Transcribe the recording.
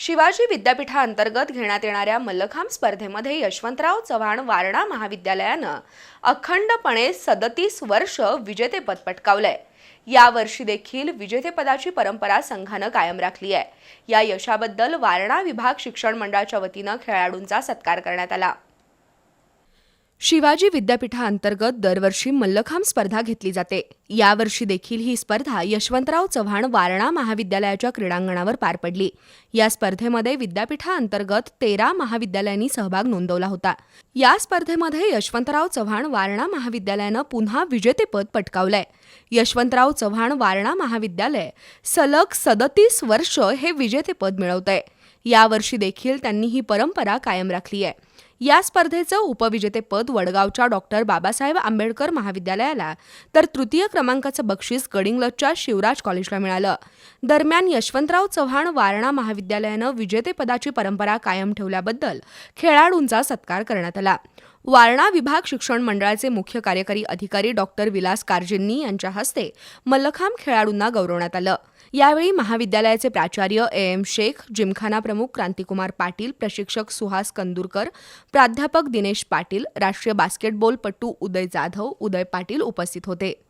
शिवाजी विद्यापीठाअंतर्गत घेण्यात येणाऱ्या मल्लखांब स्पर्धेमध्ये यशवंतराव चव्हाण वारणा महाविद्यालयानं अखंडपणे सदतीस वर्ष विजेतेपद पटकावलंय. यावर्षी देखील विजेतेपदाची परंपरा संघानं कायम राखली आहे. या यशाबद्दल वारणा विभाग शिक्षण मंडळाच्या वतीनं खेळाडूंचा सत्कार करण्यात आला. शिवाजी विद्यापीठाअंतर्गत दरवर्षी मल्लखांब स्पर्धा घेतली जाते. यावर्षी देखील ही स्पर्धा यशवंतराव चव्हाण वारणा महाविद्यालयाच्या क्रीडांगणावर पार पडली. या स्पर्धेमध्ये विद्यापीठाअंतर्गत तेरा महाविद्यालयांनी सहभाग नोंदवला होता. या स्पर्धेमध्ये यशवंतराव चव्हाण वारणा महाविद्यालयानं पुन्हा विजेतेपद पटकावलंय. यशवंतराव चव्हाण वारणा महाविद्यालय सलग सदतीस वर्ष हे विजेतेपद मिळवतंय. यावर्षी देखील त्यांनी ही परंपरा कायम राखली आहे. या स्पर्धेचं उपविजेतेपद वडगावच्या डॉक्टर बाबासाहेब आंबेडकर महाविद्यालयाला तर तृतीय क्रमांकाचं बक्षीस गडिंगलजच्या शिवराज कॉलेजला मिळालं. दरम्यान यशवंतराव चव्हाण वारणा महाविद्यालयानं विजेतेपदाची परंपरा कायम ठेवल्याबद्दल खेळाडूंचा सत्कार करण्यात आला. वारणा विभाग शिक्षण मंडळाचे मुख्य कार्यकारी अधिकारी डॉक्टर विलास कारजींनी यांच्या हस्ते मल्लखांब खेळाडूंना गौरवण्यात आलं. यावेळी महाविद्यालयाचे प्राचार्य ए. एम. शेख जिमखाना प्रमुख क्रांतिकुमार पाटील प्रशिक्षक सुहास कंदूरकर प्राध्यापक दिनेश पाटील राष्ट्रीय बास्केटबॉलपटू उदय जाधव उदय पाटील उपस्थित होते.